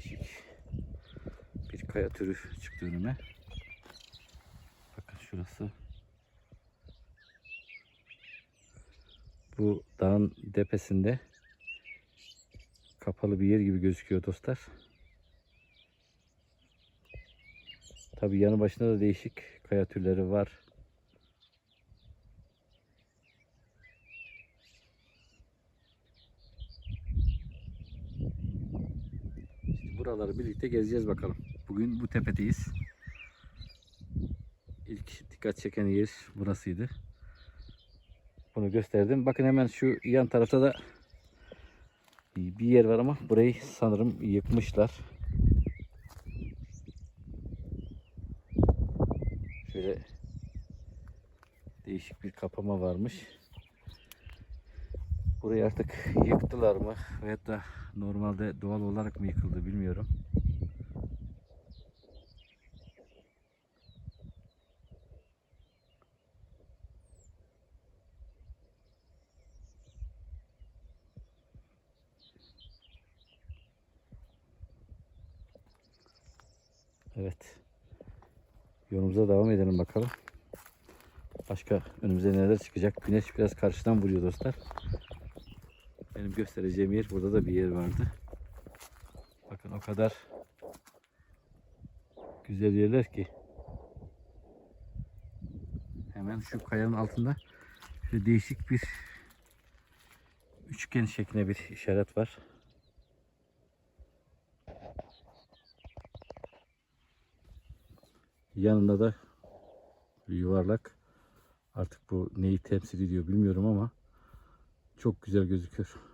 Değişik bir kaya türü çıktı önüme. Bakın şurası. Bu dağın tepesinde kapalı bir yer gibi gözüküyor dostlar. Tabi yanı başında da değişik kaya türleri var. Şimdi buraları birlikte gezeceğiz bakalım. Bugün bu tepedeyiz. İlk dikkat çeken yer burasıydı. Bunu gösterdim. Bakın hemen şu yan tarafta da bir yer var ama burayı sanırım yıkmışlar. Şöyle değişik bir kapama varmış. Burayı artık yıktılar mı veyahut da normalde doğal olarak mı yıkıldı bilmiyorum. Evet. Yolumuza devam edelim bakalım. Başka önümüze neler çıkacak. Güneş biraz karşıdan vuruyor dostlar. Benim göstereceğim yer burada da bir yer vardı. Bakın o kadar güzel yerler ki. Hemen şu kayanın altında şöyle değişik bir üçgen şeklinde bir işaret var. Yanında da yuvarlak. Artık bu neyi temsil ediyor bilmiyorum ama çok güzel gözüküyor.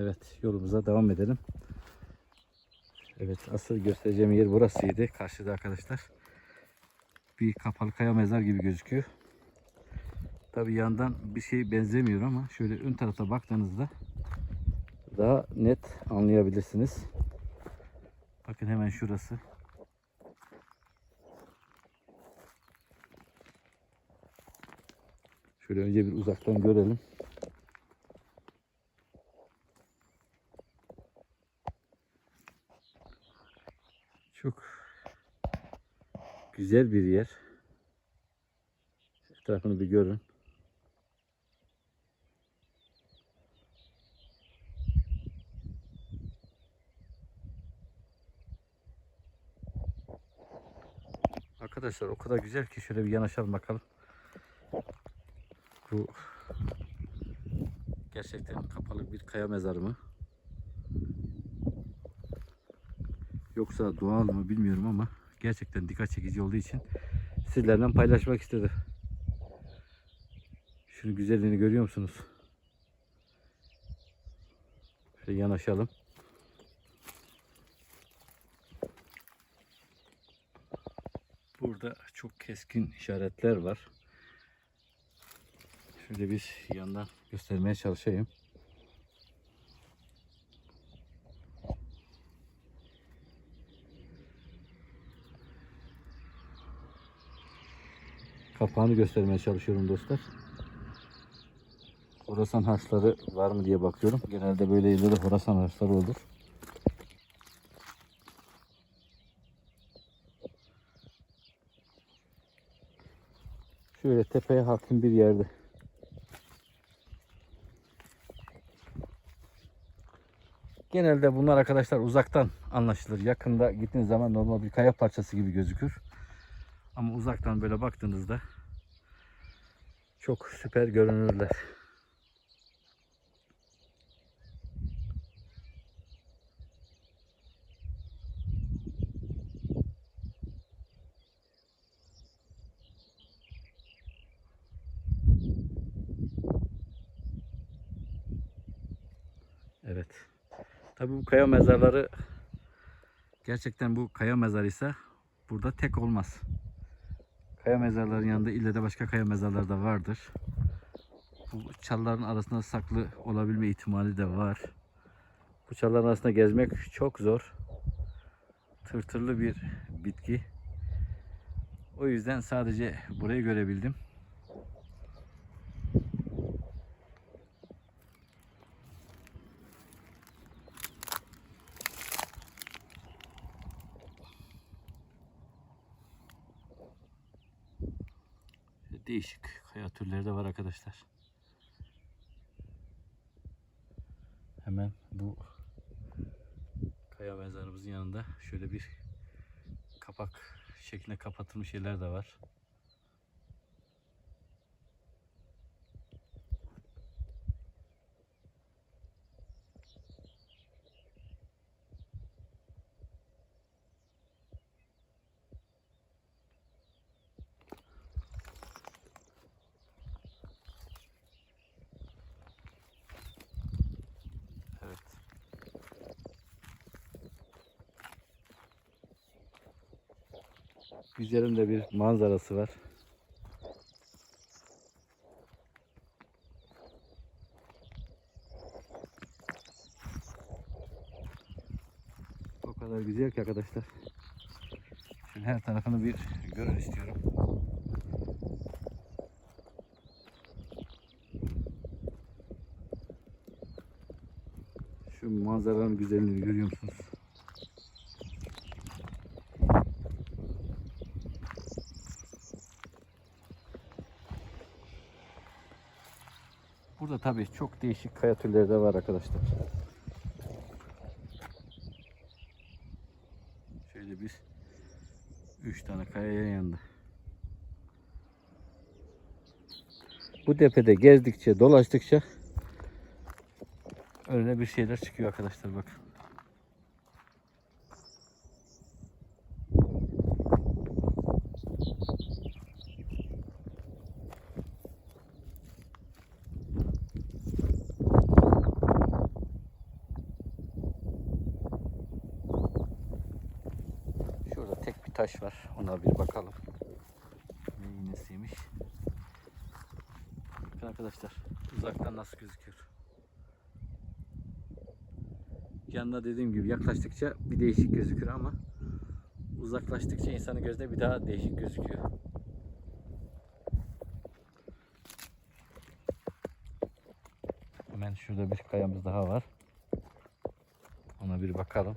Evet yolumuza devam edelim. Evet asıl göstereceğim yer burasıydı. Karşıda arkadaşlar. Bir kapalı kaya mezar gibi gözüküyor. Tabi yandan bir şey benzemiyor ama şöyle ön tarafa baktığınızda daha net anlayabilirsiniz. Bakın hemen şurası. Şöyle önce bir uzaktan görelim. Çok güzel bir yer. Etrafını bir görün. Arkadaşlar o kadar güzel ki şöyle bir yanaşalım bakalım. Bu gerçekten kapalı bir kaya mezarı mı? Yoksa doğal mı bilmiyorum ama gerçekten dikkat çekici olduğu için sizlerle paylaşmak istedim. Şunun güzelliğini görüyor musunuz? Şöyle yanaşalım. Burada çok keskin işaretler var. Şöyle bir yandan göstermeye çalışayım. Kapağını göstermeye çalışıyorum dostlar. Horasan harçları var mı diye bakıyorum. Genelde böyle yerlerde horasan harçları olur. Şöyle tepeye hakim bir yerde. Genelde bunlar arkadaşlar uzaktan anlaşılır. Yakında gittiğiniz zaman normal bir kaya parçası gibi gözükür. Ama uzaktan böyle baktığınızda çok süper görünürler. Evet. Tabii bu kaya mezarları gerçekten bu kaya mezarıysa burada tek olmaz. Kaya mezarların yanında ille de başka kaya mezarları da vardır. Bu çalıların arasında saklı olabilme ihtimali de var. Bu çalıların arasında gezmek çok zor. Tırtırlı bir bitki. O yüzden sadece burayı görebildim. Değişik kaya türleri de var arkadaşlar. Hemen bu kaya mezarımızın yanında şöyle bir kapak şeklinde kapatılmış yerler de var. Güzelim de bir manzarası var. O kadar güzel ki arkadaşlar. Şöyle her tarafını bir görün istiyorum. Şu manzaranın güzelliğini görüyor musunuz? Burada tabii çok değişik kaya türleri de var arkadaşlar. Şöyle bir üç tane kaya yan yanında. Bu tepede gezdikçe, dolaştıkça önüne bir şeyler çıkıyor arkadaşlar bakın. Şurada tek bir taş var. Ona bir bakalım. Ne iğnesiymiş. Bakın arkadaşlar uzaktan nasıl gözüküyor. Yanına dediğim gibi yaklaştıkça bir değişik gözükür ama uzaklaştıkça insanın gözüne bir daha değişik gözüküyor. Hemen şurada bir kayamız daha var. Ona bir bakalım.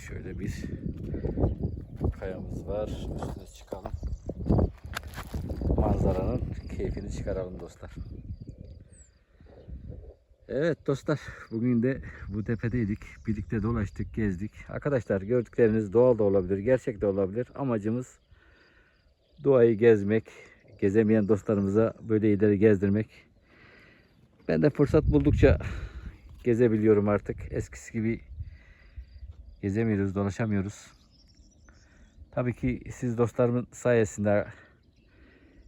Şöyle bir kayamız var. Üstüne çıkalım. Manzaranın keyfini çıkaralım dostlar. Evet dostlar bugün de bu tepedeydik. Birlikte dolaştık, gezdik. Arkadaşlar gördükleriniz doğal da olabilir, gerçek de olabilir. Amacımız doğayı gezmek, gezemeyen dostlarımıza böyle yerleri gezdirmek. Ben de fırsat buldukça gezebiliyorum artık. Eskisi gibi gezemiyoruz, dolaşamıyoruz. Tabii ki siz dostlarımın sayesinde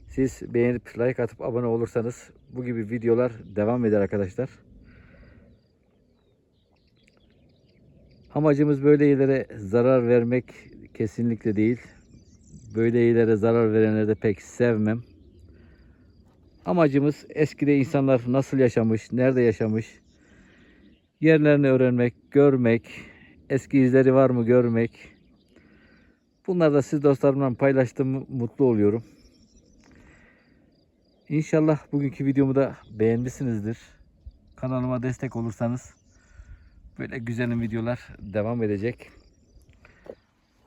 siz beğenip like atıp abone olursanız bu gibi videolar devam eder arkadaşlar. Amacımız böyle yerlere zarar vermek kesinlikle değil. Böyle yerlere zarar verenleri de pek sevmem. Amacımız eskide insanlar nasıl yaşamış, nerede yaşamış, yerlerini öğrenmek, görmek, eski izleri var mı görmek. Bunlar da siz dostlarımla paylaştığım mutlu oluyorum. İnşallah bugünkü videomu da beğenmişsinizdir. Kanalıma destek olursanız böyle güzel videolar devam edecek.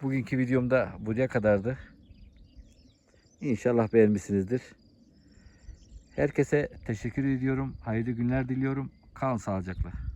Bugünkü videom da buraya kadardı. İnşallah beğenmişsinizdir. Herkese teşekkür ediyorum. Hayırlı günler diliyorum. Kalın sağlıcakla.